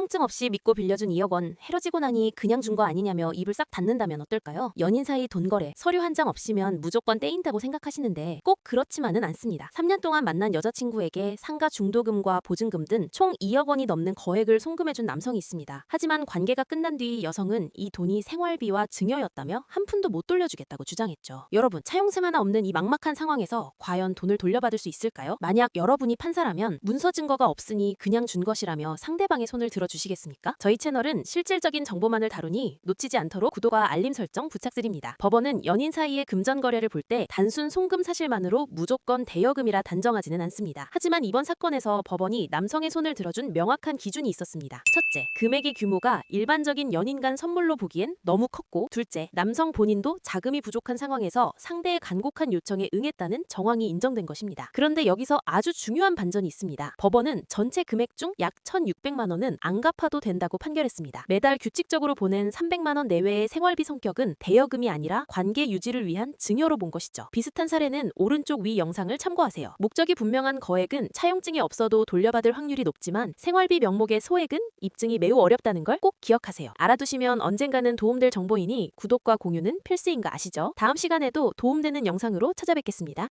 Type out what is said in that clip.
차용증 없이 믿고 빌려준 2억 원 헤어지고 나니 그냥 준 거 아니냐며 입을 싹 닫는다면 어떨까요? 연인 사이 돈 거래, 서류 한 장 없이면 무조건 떼인다고 생각하시는데 꼭 그렇지만은 않습니다. 3년 동안 만난 여자친구에게 상가 중도금과 보증금 등 총 2억 원이 넘는 거액을 송금해준 남성이 있습니다. 하지만 관계가 끝난 뒤 여성은 이 돈이 생활비와 증여였다며 한 푼도 못 돌려주겠다고 주장했죠. 여러분, 차용증 하나 없는 이 막막한 상황에서 과연 돈을 돌려받을 수 있을까요? 만약 여러분이 판사라면 문서 증거가 없으니 그냥 준 것이라며 상대방의 손을 들어 주시겠습니까? 저희 채널은 실질적인 정보만을 다루니 놓치지 않도록 구독과 알림 설정 부탁드립니다. 법원은 연인 사이의 금전 거래를 볼 때 단순 송금 사실만으로 무조건 대여금이라 단정하지는 않습니다. 하지만 이번 사건에서 법원이 남성의 손을 들어준 명확한 기준이 있었습니다. 첫째, 금액의 규모가 일반적인 연인 간 선물로 보기엔 너무 컸고 둘째, 남성 본인도 자금이 부족한 상황에서 상대의 간곡한 요청에 응했다는 정황이 인정된 것입니다. 그런데 여기서 아주 중요한 반전이 있습니다. 법원은 전체 금액 중 약 1,600만 원은 안 갚아도 된다고 판결했습니다. 매달 규칙적으로 보낸 300만 원 내외의 생활비 성격은 대여금이 아니라 관계 유지를 위한 증여로 본 것이죠. 비슷한 사례는 오른쪽 위 영상을 참고하세요. 목적이 분명한 거액은 차용증이 없어도 돌려받을 확률이 높지만 생활비 명목의 소액은 입증이 매우 어렵다는 걸 꼭 기억하세요. 알아두시면 언젠가는 도움될 정보이니 구독과 공유는 필수인 거 아시죠? 다음 시간에도 도움되는 영상으로 찾아뵙겠습니다.